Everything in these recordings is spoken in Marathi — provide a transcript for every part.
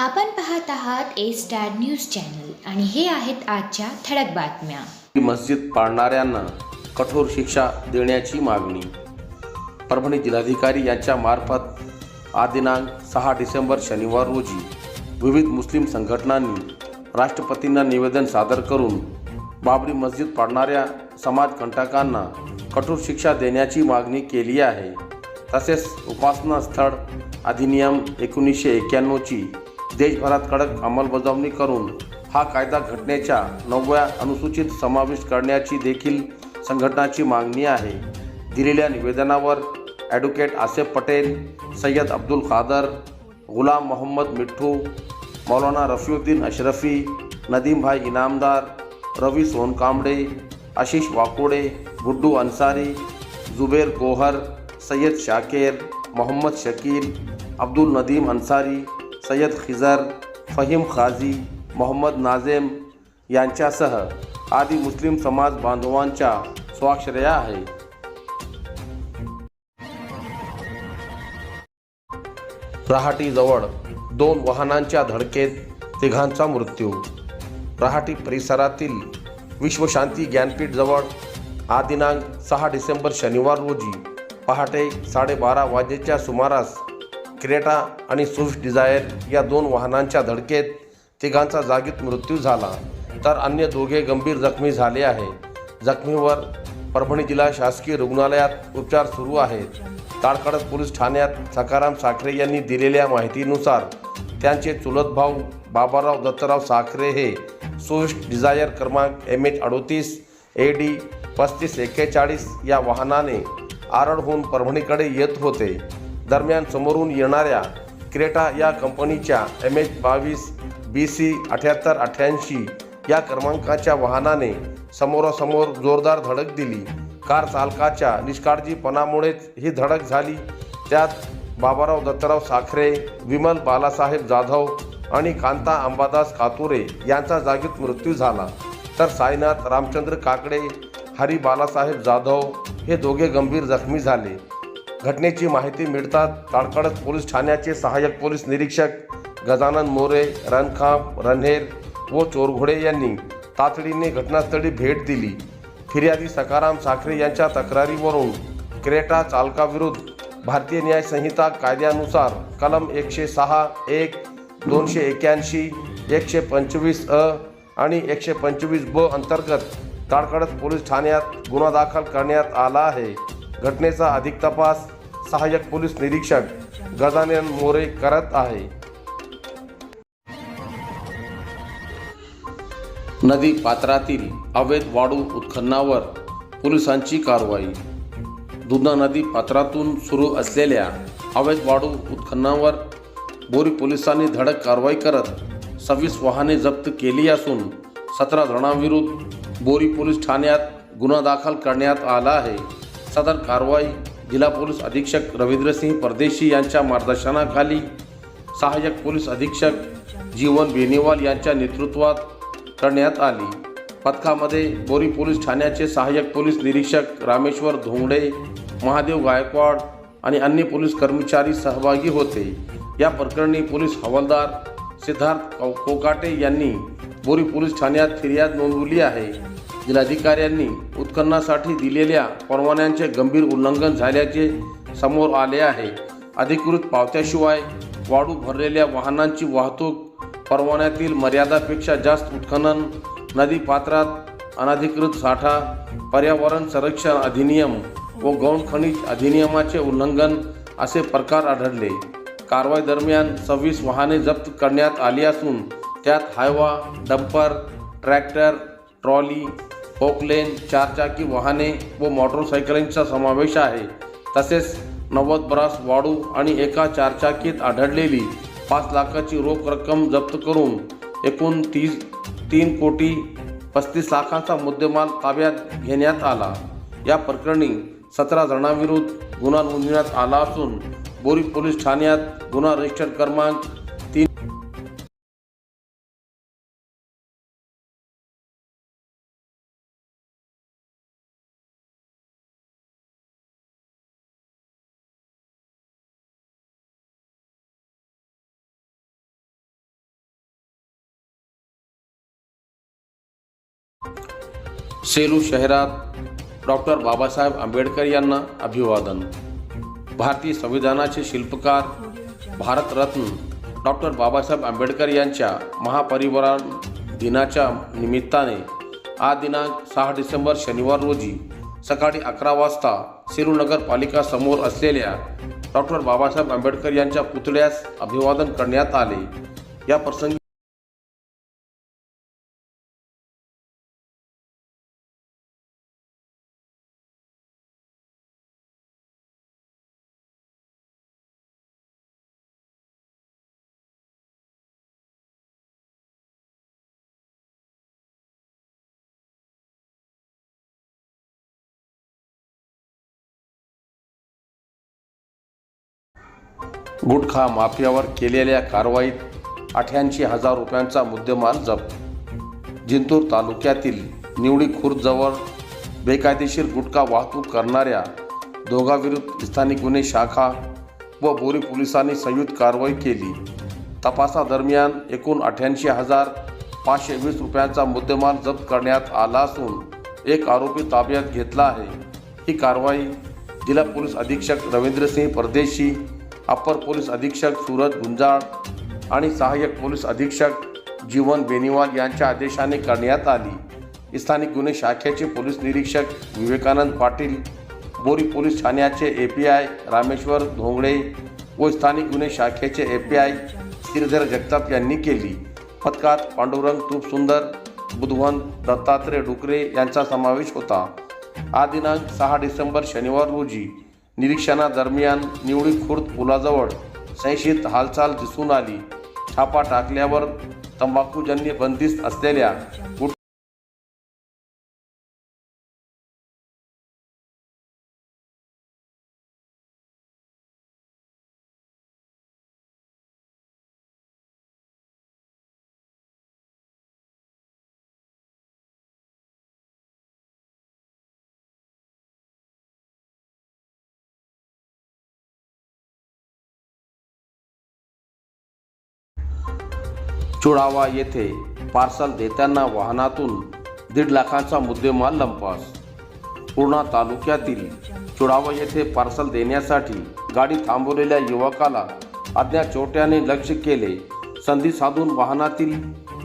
आपण पाहत आहात ए स्टार न्यूज चॅनल आणि हे आहेत आजच्या ठळक बातम्या. मस्जिद पाळणाऱ्यांना कठोर शिक्षा देण्याची मागणी. परभणी जिल्हाधिकारी यांच्या मार्फत आज दिनांक सहा डिसेंबर शनिवार रोजी विविध मुस्लिम संघटनांनी राष्ट्रपतींना निवेदन सादर करून बाबरी मस्जिद पाडणाऱ्या समाजकंटकांना कठोर शिक्षा देण्याची मागणी केली आहे. तसेच उपासना स्थळ अधिनियम एकोणीसशे एक्क्याण्णवची देशभरात कडक अंमलबजावणी करून हा कायदा घटनेच्या नवव्या अनुसूचित समाविष्ट करण्याची देखील संघटनाची मागणी आहे. दिलेल्या निवेदनावर ॲडव्होकेट आसेफ पटेल सय्यद अब्दुल खादर गुलाम मोहम्मद मिठ्ठू मौलाना रफीउद्दीन अशरफी नदीमभाई इनामदार रवी सोनकांबडे आशिष वाकोडे गुड्डू अन्सारी जुबेर गोहर सय्यद शाकेर मोहम्मद शकील अब्दुल नदीम अन्सारी सय्यद खिजर फहीम खाजी मोहम्मद नाझेम यांच्यासह आदी मुस्लिम समाज बांधवांच्या स्वाक्षऱ्या आहे रहाटीजवळ दोन वाहनांच्या धडकेत तिघांचा मृत्यू. रहाटी परिसरातील विश्वशांती ज्ञानपीठजवळ आदिनांक दिनांक सहा डिसेंबर शनिवार रोजी पहाटे साडेबारा वाजेच्या सुमारास क्रेटा आणि स्विफ्ट डिझायर या दोन वाहनांच्या धडकेत तिघांचा जागीत मृत्यू झाला. तर अन्य दोघे गंभीर जखमी झाले आहे. जखमीवर परभणी जिल्हा शासकीय रुग्णालयात उपचार सुरू आहेत. ताडखडक पोलीस ठाण्यात सकाराम साखरे यांनी दिलेल्या माहितीनुसार त्यांचे चुलत भाऊ बाबाराव दत्तराव साखरे हे स्विफ्ट डिझायर क्रमांक एम एच अडोतीस ए डी पस्तीस एक्केचाळीस या वाहनाने आरडहून परभणीकडे येत होते. दरम्यान समोरून येणाऱ्या क्रेटा या कंपनीच्या एम एच बावीस बी सी अठ्याहत्तर अठ्ठ्याऐंशी या क्रमांकाच्या वाहनाने समोरासमोर जोरदार धडक दिली. कार चालकाच्या निष्काळजीपणामुळेच ही धडक झाली. त्यात बाबाराव दत्तराव साखरे विमल बालासाहेब जाधव आणि कांता अंबादास कातुरे यांचा जागीत मृत्यू झाला. तर साईनाथ रामचंद्र काकडे हरी बालासाहेब जाधव हे दोघे गंभीर जखमी झाले. घटनेची माहिती मिळताच ताडकडत पोलीस ठाण्याचे सहाय्यक पोलीस निरीक्षक गजानन मोरे रणखांब रणहेर व चोरघोडे यांनी तातडीने घटनास्थळी भेट दिली. फिर्यादी सकाराम साखरे यांच्या तक्रारीवरून क्रेटा चालकाविरुद्ध भारतीय न्याय संहिता कायद्यानुसार कलम एकशे सहा एक दोनशे एक्याऐंशी एकशे पंचवीस अ आणि एकशे पंचवीस ब अंतर्गत ताडकडत पोलीस ठाण्यात गुन्हा दाखल करण्यात आला आहे. घटनेचा अधिक तपास सहाय्यक पोलीस निरीक्षक गजानन मोरे करत आहे. नदी पात्रातील अवैध वाळू उत्खननावर पोलिसांची कारवाई. दुधना नदी पात्रातून सुरू असलेल्या अवैध वाळू उत्खननावर बोरी पोलिसांनी धडक कारवाई करत सव्वीस वाहने जप्त केली असून सतरा जणांविरुद्ध बोरी पोलीस ठाण्यात गुन्हा दाखल करण्यात आला आहे. सदर कारवाई जिल्हा पोलीस अधीक्षक रवींद्रसिंह परदेशी यांच्या मार्गदर्शनाखाली सहाय्यक पोलीस अधीक्षक जीवन बेनीवाल यांच्या नेतृत्वात करण्यात आली. पथकामध्ये बोरी पोलीस ठाण्याचे सहाय्यक पोलीस निरीक्षक रामेश्वर धोंगडे महादेव गायकवाड आणि अन्य पोलीस कर्मचारी सहभागी होते. या प्रकरणी पोलीस हवालदार सिद्धार्थ कोकाटे यांनी बोरी पोलीस ठाण्यात फिर्याद नोंदवली आहे. जिल्हाधिकाऱ्यांनी उत्खननासाठी दिलेल्या परवान्यांचे गंभीर उल्लंघन झाल्याचे समोर आले आहे. अधिकृत पावत्याशिवाय वाढू भरलेल्या वाहनांची वाहतूक परवान्यातील मर्यादापेक्षा जास्त उत्खनन नदी पात्रात अनधिकृत साठा पर्यावरण संरक्षण अधिनियम व गौण खनिज अधिनियमाचे उल्लंघन असे प्रकार आढळले. कारवाई दरम्यान सव्वीस वाहने जप्त करण्यात आली असून त्यात Hyva dumper tractor trolley Poclain चारचाकी वाहने व मोटरसायकलींचा समावेश आहे. तसेच नव्वद ब्रास वाळू आणि एका चारचाकीत आढळलेली पाच लाखाची रोख रक्कम जप्त करून एकूण तीस तीन कोटी पस्तीस लाखांचा मुद्देमाल ताब्यात घेण्यात आला. या प्रकरणी सतरा जणांविरुद्ध गुन्हा नोंदवण्यात आला असून बोरी पोलीस ठाण्यात गुन्हा रजिस्टर क्रमांक सेलू शहरात डॉक्टर बाबासाहेब आंबेडकर यांना अभिवादन. भारतीय संविधानाचे शिल्पकार भारतरत्न डॉक्टर बाबासाहेब आंबेडकर यांच्या महापरिवरण दिनाच्या निमित्ताने आज दिनांक सहा डिसेंबर शनिवार रोजी सकाळी अकरा वाजता सेलू नगरपालिका समोर असलेल्या डॉक्टर बाबासाहेब आंबेडकर यांच्या पुतळ्यास अभिवादन करण्यात आले. या प्रसंगी गुटखा माफियावर केलेल्या कारवाईत अठ्याऐंशी हजार रुपयांचा मुद्देमाल जप्त. जिंतूर तालुक्यातील निवडी खुर्दजवळ बेकायदेशीर गुटखा वाहतूक करणाऱ्या दोघाविरुद्ध स्थानिक गुन्हे शाखा व बोरी पोलिसांनी संयुक्त कारवाई केली. तपासादरम्यान एकूण अठ्याऐंशी हजार पाचशे वीस रुपयांचा मुद्देमाल जप्त करण्यात आला असून एक आरोपी ताब्यात घेतला आहे. ही कारवाई जिल्हा पोलीस अधीक्षक रवींद्रसिंह परदेशी अप्पर पोलीस अधीक्षक सूरज गुंजाळ आणि सहाय्यक पोलीस अधीक्षक जीवन बेनिवाल यांच्या आदेशाने करण्यात आली. स्थानिक गुन्हे शाखेचे पोलीस निरीक्षक विवेकानंद पाटील बोरी पोलीस ठाण्याचे A P I Rameshwar Dhongade व स्थानिक गुन्हे शाखेचे A P I Shridhar Jagtap यांनी केली. पथकात पांडुरंग तुपसुंदर बुधवन दत्तात्रय डुकरे यांचा समावेश होता. आज दिनांक सहा डिसेंबर शनिवार रोजी निरीक्षणादरम्यान निवडी खुर्द पुलाजवळ संशयित हालचाल दिसून आली. छापा टाकल्यावर तंबाखूजन्य बंदिस्त असलेल्या चुडावा येथे पार्सल देताना वाहनातून दीड लाखांचा मुद्देमाल लंपास. पूर्णा तालुक्यातील चुडावा येथे पार्सल देण्यासाठी गाडी थांबवलेल्या युवकाला अज्ञात चोट्याने लक्ष केले. संधी साधून वाहनातील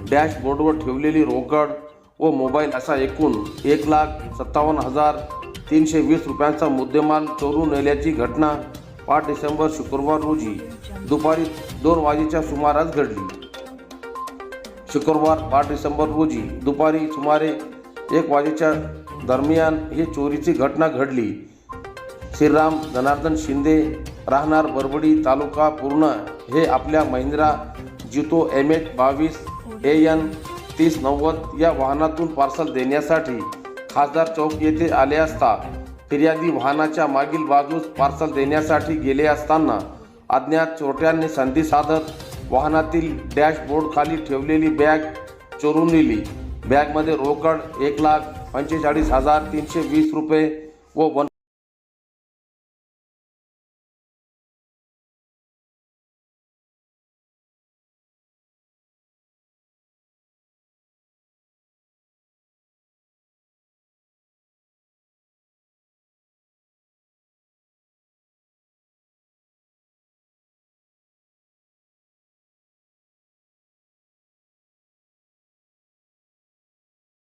डॅशबोर्डवर ठेवलेली रोकड व मोबाईल असा एकूण एक लाख सत्तावन्न हजार तीनशे वीस रुपयांचा मुद्देमाल चोरून नेल्याची घटना पाच डिसेंबर शुक्रवार रोजी दुपारी दोन वाजेच्या सुमारास घडली. शुक्रवार आठ डिसेंबर रोजी दुपारी सुमारे एक वाजेच्या दरम्यान ही चोरीची घटना घडली. श्रीराम जनार्दन शिंदे राहणार बरबडी तालुका पूर्ण हे आपल्या महिंद्रा जितो एम एच बावीस ए एन तीस नव्वद या वाहनातून पार्सल देण्यासाठी खासदार चौक येथे आले असता फिर्यादी वाहनाच्या मागील बाजूस पार्सल देण्यासाठी गेले असताना अज्ञात चोरट्यांनी संधी साधत वाहनातील डॅशबोर्ड खाली ठेवलेली बॅग चोरून नेली. बॅगमध्ये रोकड एक लाख पंचेचाळीस हजार तीनशे वीस रुपये व वन